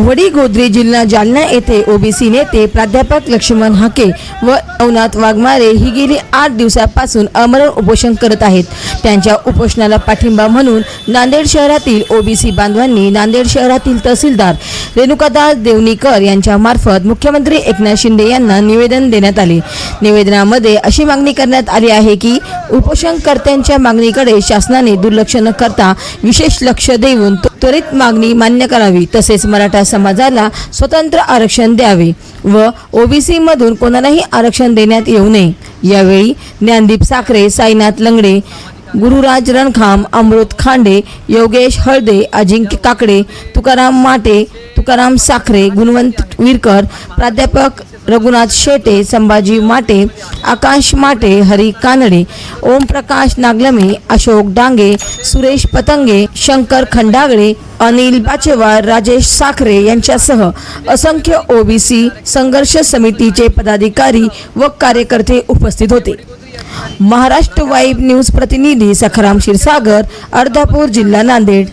वडी गोद्री जिल्हा जालना येथे ओबीसी नेते प्राध्यापक लक्ष्मण हाके व नवनाथ वाघमारे ही गेली आठ दिवसापासून अमरण उपोषण करत आहेत. त्यांच्या उपोषणाला पाठिंबा म्हणून नांदेड शहरातील ओबीसी बांधवांनी नांदेड शहरातील तहसीलदार रेणुकादास देवणीकर यांच्यामार्फत मुख्यमंत्री एकनाथ शिंदे यांना निवेदन देण्यात आले. निवेदनामध्ये अशी मागणी करण्यात आली आहे की उपोषणकर्त्यांच्या मागणीकडे शासनाने दुर्लक्ष न करता विशेष लक्ष देऊन त्वरित मागणी मान्य करावी तसेच मराठा समाजाला स्वतंत्र आरक्षण द्यावे व ओबीसी मधून कोणालाही आरक्षण देण्यात येऊ नये. यावेळी ज्ञानदीप साखरे साईनाथ लंगडे गुरुराज रणखाम अमृत खांडे योगेश हळदे अजिंक्य काकडे तुकाराम माटे तुकाराम साखरे गुणवंत विरकर प्राध्यापक रघुनाथ शेटे संभाजी माटे आकाश माटे हरी कानडे ओमप्रकाश नागलमे अशोक डांगे सुरेश पतंगे शंकर खंडागळे अनिल बाचेवार राजेश साखरे यांच्यासह असंख्य ओबीसी संघर्ष समितीचे पदाधिकारी व कार्यकर्ते उपस्थित होते. महाराष्ट्र वाईब न्यूज प्रतिनिधी सखाराम क्षीरसागर अर्धापूर जिल्हा नांदेड.